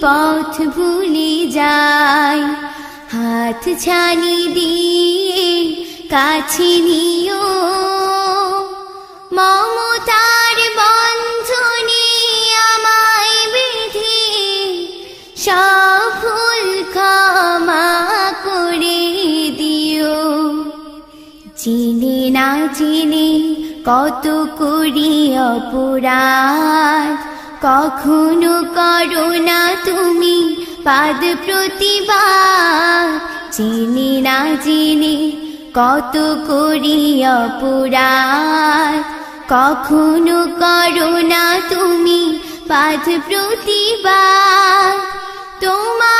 পথ ভুলে যাই। হাত ছানি দিয়ে কাছে নিও। মমতার বন্ধনে আমায় বেঁধে সব ভুল ক্ষমা করে দিও। চিনে না চিনে কত করি অপরাধ কখনো করো না তুমি পাদ প্রতিভা। চিনি না চিনি কত করি অপরাধ। কখনো করো না তুমি পাদ প্রতিভা। তোমার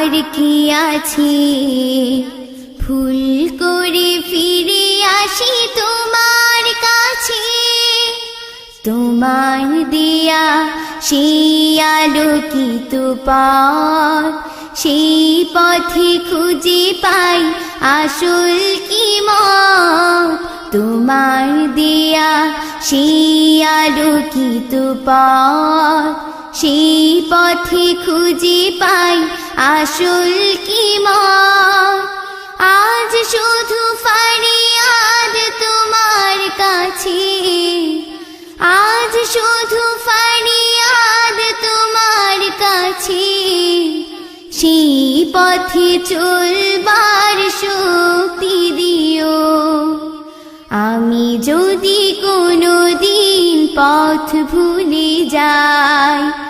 আর কি আছে? ভুল করে ফিরে আসি তোমার কাছে। তোমার দিয়া সেই আলোকিত পথ, সেই পথে খুঁজে পাই আসল কি মত? তোমার দিয়া সেই আলোকিত পথ সেই পথে খুঁজে পাই আসল কি আজ শুধু ফারিয়াদ তোমার কাছে। আজ শুধু ফারিয়াদ তোমার কাছে। সেই পথে চলবার শক্তি দিও। আমি যদি কোনো দিন পথ ভুলে যাই